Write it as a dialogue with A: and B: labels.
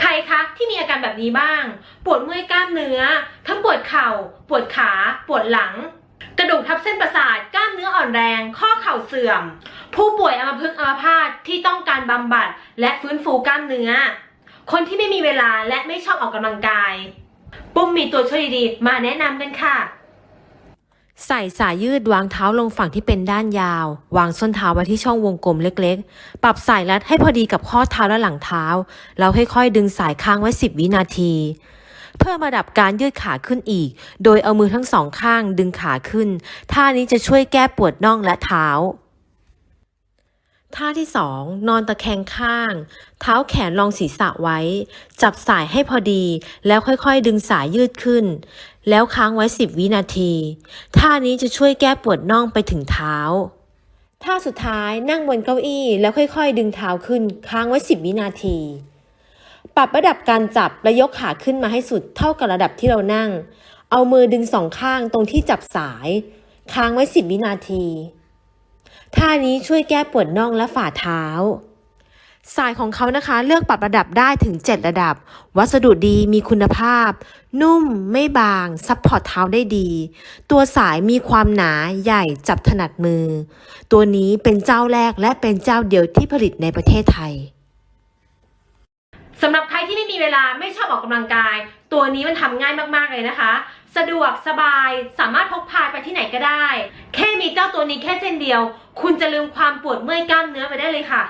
A: ใครคะที่มีอาการแบบนี้บ้าง ปวดเมื่อยกล้ามเนื้อ ทั้งปวดเข่า ปวดขา ปวดหลัง กระดูกทับเส้นประสาทกล้ามเนื้ออ่อนแรง ข้อเข่าเสื่อม ผู้ป่วยอัมพฤกษ์อัมพาตที่ต้องการบำบัด และฟื้นฟูกล้ามเนื้อ คนที่ไม่มีเวลาและไม่ชอบออกกำลังกาย ปุ้มมีตัวช่วยดีๆมาแนะนำกันค่ะ
B: ใส่สายยืดวางเท้าลงฝั่งที่เป็นด้านยาว วางส้นเท้าไว้ที่ช่องวงกลมเล็กๆ ปรับสายรัดให้พอดีกับข้อเท้าและหลังเท้า แล้วค่อยๆดึงสายค้างไว้ 10 วินาที เพื่อมาดับการยืดขาขึ้นอีก โดยเอามือทั้งสองข้างดึงขาขึ้น ท่านี้จะช่วยแก้ปวดน่องและเท้า ท่าที่ 2 นอนตะแคงข้าง เท้าแขนรองศีรษะไว้ จับสายให้พอดี แล้วค่อยๆ ดึงสายยืดขึ้น แล้วค้างไว้ 10 วินาที ท่านี้จะช่วยแก้ปวดน่องไปถึงเท้า ท่าสุดท้ายนั่งบนเก้าอี้แล้วค่อยๆ ดึงเท้าขึ้น ค้างไว้ 10 วินาที ปรับระดับการจับและยกขาขึ้นมาให้สุดเท่ากับระดับที่เรานั่ง เอามือดึงสองข้างตรงที่จับสาย ค้างไว้ 10 วินาที ท่านี้ช่วยแก้ปวดน่องและฝ่าเท้า สายของเขานะคะเลือกปรับระดับได้ถึง 7 ระดับ วัสดุดีมีคุณภาพ นุ่มไม่บาง ซับพอร์ตเท้าได้ดี ตัวสายมีความหนาใหญ่จับถนัดมือ ตัวนี้เป็นเจ้าแรกและเป็นเจ้าเดียวที่ผลิตในประเทศไทย
A: สำหรับใครที่ไม่มีเวลาไม่ชอบออกกำลังกาย ตัวนี้มันทำง่ายมากๆเลยนะคะ สะดวกสบายสามารถพกพาไปที่ไหนก็ได้ แค่มีเจ้าตัวนี้แค่เส้นเดียว คุณจะลืมความปวดเมื่อยกล้ามเนื้อไปได้เลยค่ะ